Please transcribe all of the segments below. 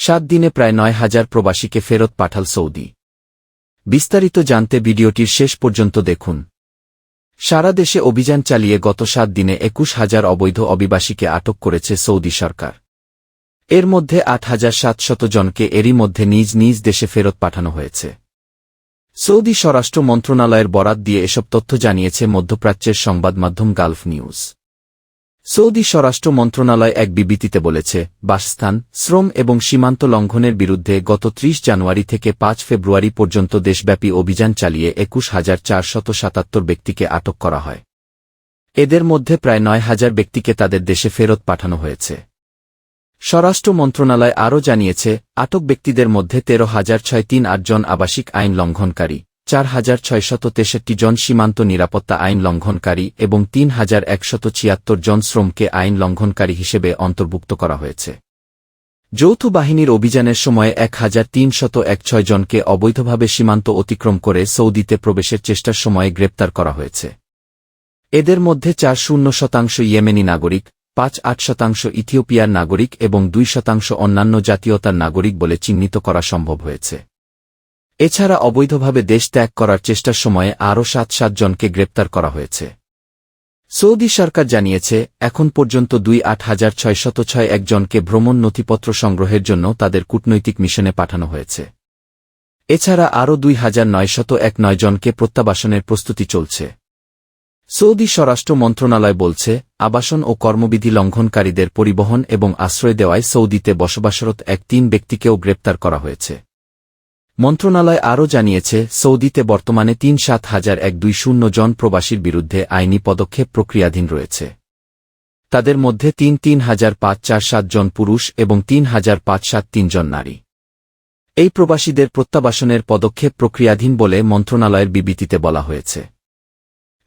সাত দিনে প্রায় নয় হাজার প্রবাসীকে ফেরত পাঠাল সৌদি। বিস্তারিত জানতে ভিডিওটির শেষ পর্যন্ত দেখুন। সারা দেশে অভিযান চালিয়ে গত সাত দিনে একুশ হাজার অবৈধ অভিবাসীকে আটক করেছে সৌদি সরকার। এর মধ্যে আট হাজার সাতশত জনকে এরই মধ্যে নিজ নিজ দেশে ফেরত পাঠানো হয়েছে। সৌদি স্বরাষ্ট্র মন্ত্রণালয়ের বরাত দিয়ে এসব তথ্য জানিয়েছে মধ্যপ্রাচ্যের সংবাদ মাধ্যম গালফ নিউজ। সৌদি স্বরাষ্ট্র মন্ত্রণালয় এক বিবৃতিতে বলেছে, বাসস্থান, শ্রম এবং সীমান্ত লঙ্ঘনের বিরুদ্ধে গত ত্রিশ জানুয়ারি থেকে পাঁচ ফেব্রুয়ারি পর্যন্ত দেশব্যাপী অভিযান চালিয়ে একুশ হাজার চারশত সাতাত্তর ব্যক্তিকে আটক করা হয়। এদের মধ্যে প্রায় নয় হাজার ব্যক্তিকে তাদের দেশে ফেরত পাঠানো হয়েছে। স্বরাষ্ট্র মন্ত্রণালয় আরও জানিয়েছে, আটক ব্যক্তিদের মধ্যে তেরো হাজার ছয় তিন আটজন আবাসিক আইন লঙ্ঘনকারী। চার হাজার ছয়শত তেষট্টি জন সীমান্ত নিরাপত্তা আইন লঙ্ঘনকারী এবং তিন হাজার একশত ছিয়াত্তর জন শ্রমকে আইন লঙ্ঘনকারী হিসেবে অন্তর্ভুক্ত করা হয়েছে। যৌথ বাহিনীর অভিযানের সময় এক হাজার তিনশত এক ছয় জনকে অবৈধভাবে সীমান্ত অতিক্রম করে সৌদিতে প্রবেশের চেষ্টার সময়ে গ্রেপ্তার করা হয়েছে। এদের মধ্যে চার শূন্য শতাংশ ইয়েমেনি নাগরিক, পাঁচ আট শতাংশ ইথিওপিয়ার নাগরিক এবং দুই শতাংশ অন্যান্য জাতীয়তার নাগরিক বলে চিহ্নিত করা সম্ভব হয়েছে। এছাড়া অবৈধভাবে দেশ ত্যাগ করার চেষ্টার সময়ে আরও সাত সাত জনকে গ্রেপ্তার করা হয়েছে। সৌদি সরকার জানিয়েছে, এখন পর্যন্ত দুই আট হাজার ছয়শত ছয় একজনকে ভ্রমণ নথিপত্র সংগ্রহের জন্য তাদের কূটনৈতিক মিশনে পাঠানো হয়েছে। এছাড়া আরও দুই হাজার নয়শত এক নয় জনকে প্রত্যাবাসনের প্রস্তুতি চলছে। সৌদি স্বরাষ্ট্র মন্ত্রণালয় বলছে, আবাসন ও কর্মবিধি লঙ্ঘনকারীদের পরিবহন এবং আশ্রয় দেওয়ায় সৌদিতে বসবাসরত এক তিন ব্যক্তিকেও গ্রেপ্তার করা হয়েছে। মন্ত্রণালয় আরও জানিয়েছে, সৌদিতে বর্তমানে তিন সাত হাজার এক দুই শূন্য জন প্রবাসীর বিরুদ্ধে আইনি পদক্ষেপ প্রক্রিয়াধীন রয়েছে। তাদের মধ্যে তিন তিন হাজার পাঁচ চার সাত জন পুরুষ এবং তিন হাজার পাঁচ সাত তিন জন নারী। এই প্রবাসীদের প্রত্যাবাসনের পদক্ষেপ প্রক্রিয়াধীন বলে মন্ত্রণালয়ের বিবৃতিতে বলা হয়েছে।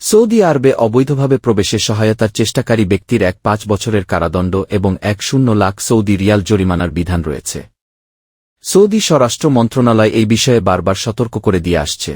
সৌদি আরবে অবৈধভাবে প্রবেশে সহায়তার চেষ্টাকারী ব্যক্তির এক পাঁচ বছরের কারাদণ্ড এবং এক শূন্য লাখ সৌদি রিয়াল জরিমানার বিধান রয়েছে। সৌদি স্বরাষ্ট্র মন্ত্রণালয় এই বিষয়ে বারবার সতর্ক করে দিয়ে আসছে।